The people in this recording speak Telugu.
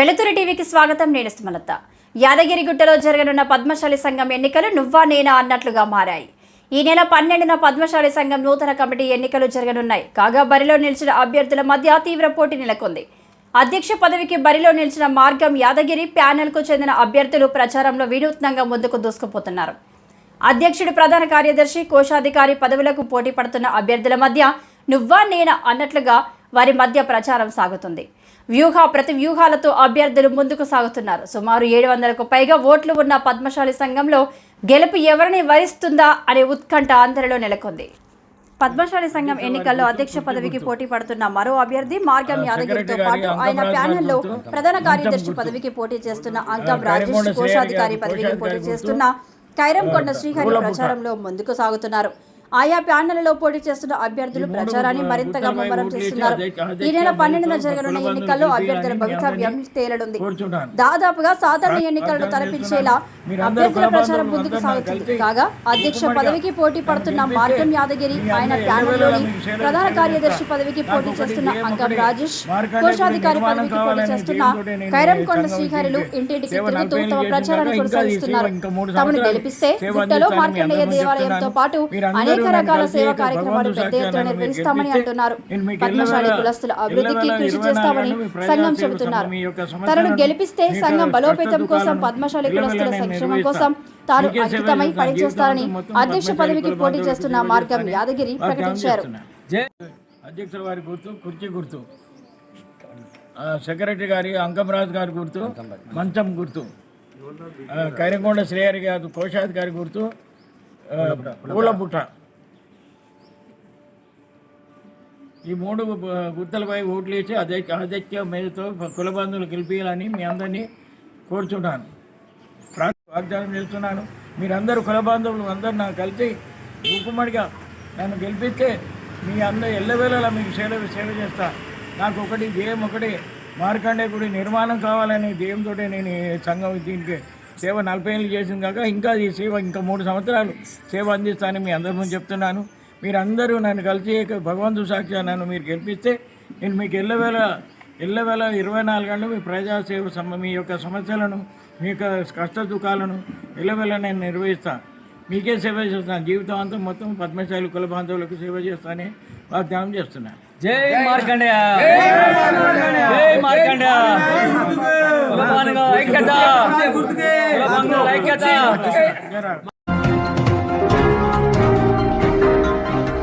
వెలుతురు టీవీకి స్వాగతం. నేను సుమలత. యాదగిరిగుట్టలో జరగనున్న పద్మశాలి సంఘం ఎన్నికలు నువ్వా నేనా అన్నట్లుగా మారాయి. ఈ నెల పన్నెండున పద్మశాలి సంఘం నూతన కమిటీ ఎన్నికలు జరగనున్నాయి. కాగా బరిలో నిలిచిన అభ్యర్థుల మధ్య తీవ్ర పోటీ నెలకొంది. అధ్యక్ష పదవికి బరిలో నిలిచిన మార్గం యాదగిరి ప్యానెల్కు చెందిన అభ్యర్థులు ప్రచారంలో వినూత్నంగా ముందుకు దూసుకుపోతున్నారు. అధ్యక్షుడు ప్రధాన కార్యదర్శి కోశాధికారి పదవులకు పోటీ పడుతున్న అభ్యర్థుల మధ్య నువ్వా నేనా అన్నట్లుగా వారి మధ్య ప్రచారం సాగుతుంది. వ్యూహ ప్రతి వ్యూహాలతో అభ్యర్థులు ముందుకు సాగుతున్నారు. సుమారు ఏడు వందలకు పైగా ఓట్లు ఉన్న పద్మశాలి సంఘంలో గెలుపు ఎవరిని వరిస్తుందా అనే ఉత్కంఠ అందరిలో నెలకొంది. పద్మశాలి సంఘం ఎన్నికల్లో అధ్యక్ష పదవికి పోటీ పడుతున్న మరో అభ్యర్థి మార్గం యాదగిరితో పాటు ఆయన ప్యానెల్లో ప్రధాన కార్యదర్శి పదవికి పోటీ చేస్తున్న అంకం రాజేష్ కోశాధికారి పదవికి పోటీ చేస్తున్న కైరంకొండ శ్రీహరి ప్రచారంలో ముందుకు సాగుతున్నారు. ఆయా ప్యానెలలో పోటీ చేస్తున్న అభ్యర్థులు ప్రచారాన్ని మరింతగా ముమ్మరం చేస్తున్నారు. ఈ నెల పన్నెండున జరగనున్న ఎన్నికల్లో అభ్యర్థుల భవితవ్యం తేలనుంది. దాదాపుగా సాధారణ ఎన్నికలను తలపించేలా అభ్యర్థుల ప్రచారం ముందుకు సాగుతుంది. కాగా అధ్యక్ష పదవికి పోటీ పడుతున్న మార్గం యాదగిరి ఆయన ప్యానెల్లోని ప్రధాన కార్యదర్శి పదవికి పోటీ చేస్తున్న అంకం రాజేష్ కోశాధికారి పదవికి పోటీ చేస్తున్న కైరంకొండ శ్రీహరిలు ఇంటింటికి తిరుగుతూ తమ ప్రచారాన్ని కొనసాగిస్తున్నారు. తమను గెలిపిస్తే గుట్టలో మార్కండేయ దేవాలయంతో పాటు అనేక రకాల సేవా కార్యక్రమాలు పెద్ద ఎత్తున నిర్వహిస్తామని అంటున్నారు. పద్మశాలి కులస్తుల అభివృద్ధికి కృషి చేస్తామని సంఘం చెబుతున్నారు. తనను గెలిపిస్తే సంఘం బలోపేతం కోసం పద్మశాలి కులస్తుల సంక్షేమం కోసం తాను అంకితమై పనిచేస్తారని అధ్యక్ష పదవికి పోటీ చేస్తున్న మార్గం యాదగిరి ప్రకటించారు. అధ్యక్షుల వారి గుర్తు కుర్చీ గుర్తు. ఆ, సెక్రటరీ గారి అంకంరాజు గారి గుర్తు మంచం గుర్తు. ఆ, కైరంకొండ శ్రేయరి గారి కోశాధికారి గుర్తు. ఆ, ఈ మూడు గుర్తులపై ఓట్లు వేసి అధ్యక్ష అధ్యక్ష మేరతో కులబంధువులు గెలిపించాలని మీ అందరినీ కోరుచున్నాను. వాగ్దానం చేస్తున్నాను. మీరందరూ కులబాంధవులు అందరు అందరూ నాకు కలిసి ఉప్పుమడిగా నన్ను గెలిపిస్తే మీ అందరూ ఎల్లవేళలా మీకు సేవ సేవ చేస్తా. నాకు ఒకటి దేయం ఒకటి మార్కండే గుడి నిర్మాణం కావాలని దేయంతో నేను సంఘం దీనికి సేవ నలభై ఏళ్ళు చేసింది కాక ఇంకా ఈ సేవ ఇంకా మూడు సంవత్సరాలు సేవ అందిస్తానని మీ అందరి ముందు చెప్తున్నాను. మీరందరూ నన్ను కలిసి భగవంతు సాక్షి నన్ను మీరు గెలిపిస్తే నేను మీకు ఎల్లవేళ ఎల్లవేళ ఇరవై నాలుగు గంటలు మీ ప్రజాసేవ సమ మీ యొక్క సమస్యలను మీ యొక్క కష్ట దుఃఖాలను ఎల్లవేళ నేను నిర్వహిస్తాను మీకే సేవ చేస్తాను జీవితం అంతా మొత్తం పద్మశాలి కుల బాంధవులకు సేవ చేస్తానని వాగ్దానం చేస్తున్నాను జై మార్కండేయ! జై మార్కండేయ! కులమానుగా ఐక్యత! కులమానుగా ఐక్యత!